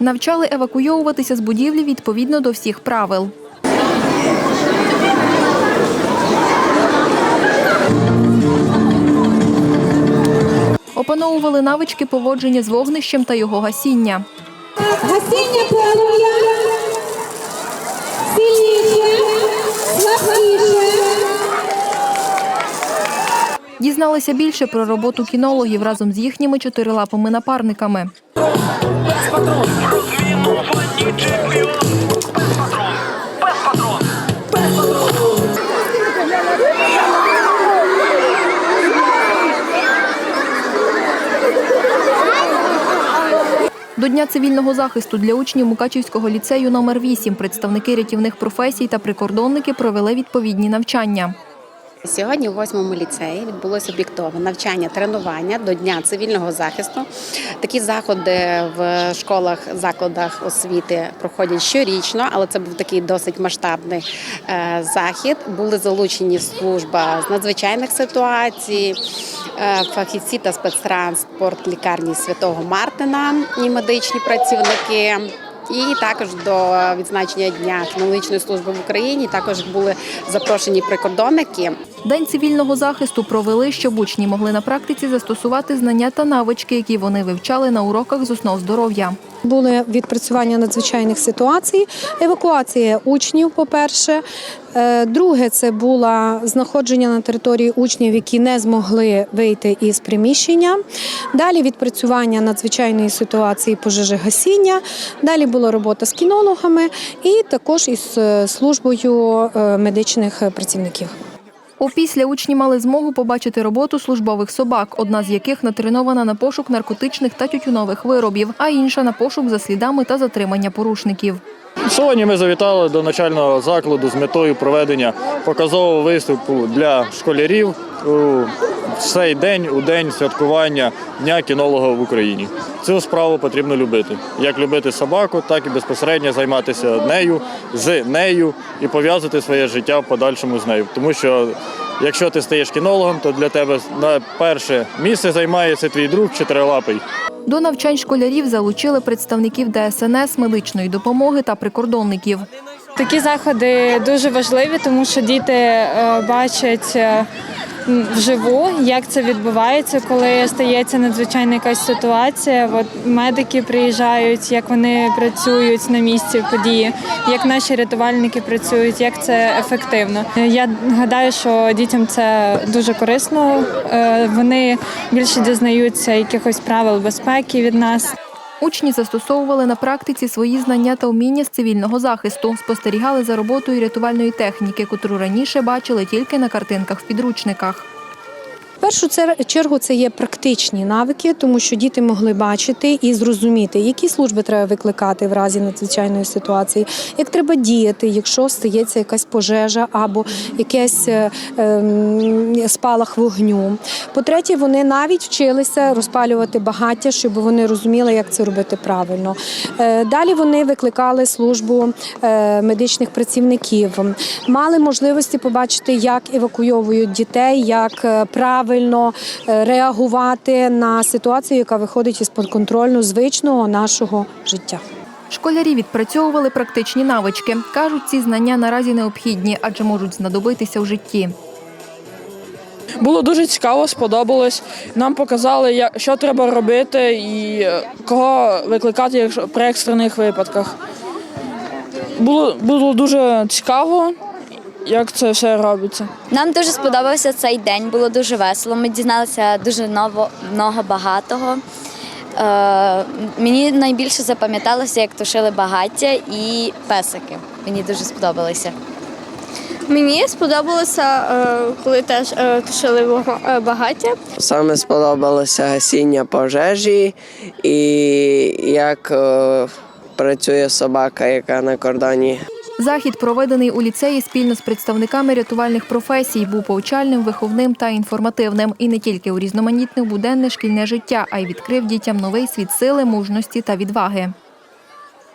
Навчали евакуйовуватися з будівлі відповідно до всіх правил. Опановували навички поводження з вогнищем та його гасіння. Гасіння полум'я. Дізналися більше про роботу кінологів разом з їхніми чотирилапими напарниками. До Дня цивільного захисту для учнів Мукачівського ліцею номер 8 представники рятівних професій та прикордонники провели відповідні навчання. Сьогодні у восьмому ліцеї відбулося об'єктове навчання, тренування до Дня цивільного захисту. Такі заходи в школах, закладах освіти проходять щорічно, але це був такий досить масштабний е, захід. Були залучені служба з надзвичайних ситуацій, е, фахівці та спецтранспорт лікарні Святого Мартина і медичні працівники. І також до відзначення дня технологічної служби в Україні також були запрошені прикордонники. День цивільного захисту провели, щоб учні могли на практиці застосувати знання та навички, які вони вивчали на уроках з основ здоров'я. Були відпрацювання надзвичайних ситуацій, евакуація учнів, по-перше. Е, Друге, це було знаходження на території учнів, які не змогли вийти із приміщення. Далі відпрацювання надзвичайної ситуації пожежогасіння. Далі була робота з кінологами і також із е, службою е, медичних працівників. Опісля учні мали змогу побачити роботу службових собак, одна з яких натренована на пошук наркотичних та тютюнових виробів, а інша на пошук за слідами та затримання порушників. Сьогодні ми завітали до навчального закладу з метою проведення показового виступу для школярів у цей день, у день святкування Дня кінолога в Україні. Цю справу потрібно любити. Як любити собаку, так і безпосередньо займатися нею, з нею і пов'язати своє життя в подальшому з нею. Тому що якщо ти стаєш кінологом, то для тебе на перше місце займається твій друг чотирилапий. До навчань школярів залучили представників ДСНС, медичної допомоги та прикордонників. Такі заходи дуже важливі, тому що діти е, бачать е, вживу, як це відбувається, коли стається надзвичайна якась ситуація. От медики приїжджають, як вони працюють на місці події, як наші рятувальники працюють, як це ефективно. Я гадаю, що дітям це дуже корисно. Е, Вони більше дізнаються якихось правил безпеки від нас. Учні застосовували на практиці свої знання та вміння з цивільного захисту, спостерігали за роботою рятувальної техніки, котру раніше бачили тільки на картинках в підручниках. Першу чергу це є практичні навики, тому що діти могли бачити і зрозуміти, які служби треба викликати в разі надзвичайної ситуації, як треба діяти, якщо стається якась пожежа або якийсь е, ем, спалах вогню. По-третє, вони навіть вчилися розпалювати багаття, щоб вони розуміли, як це робити правильно. Е, Далі вони викликали службу е, медичних працівників, мали можливості побачити, як евакуйовують дітей, як е, правильно е, реагувати на ситуацію, яка виходить із контролю звичного нашого життя. Школярі відпрацьовували практичні навички. Кажуть, ці знання наразі необхідні, адже можуть знадобитися в житті. Було дуже цікаво, сподобалось. Нам показали, що треба робити і е, кого викликати при екстрених випадках. Було, було дуже цікаво, як це все робиться. Нам дуже сподобався цей день, було дуже весело. Ми дізналися дуже ново, много багатого. Е, мені найбільше запам'яталося, як тушили багаття і песики. Мені дуже сподобалося. Мені сподобалося, е, коли теж е, тушили е, багаття. Саме сподобалося гасіння пожежі і як е, працює собака, яка на кордоні. Захід, проведений у ліцеї спільно з представниками рятувальних професій, був повчальним, виховним та інформативним. І не тільки урізноманітнив буденне шкільне життя, а й відкрив дітям новий світ сили, мужності та відваги.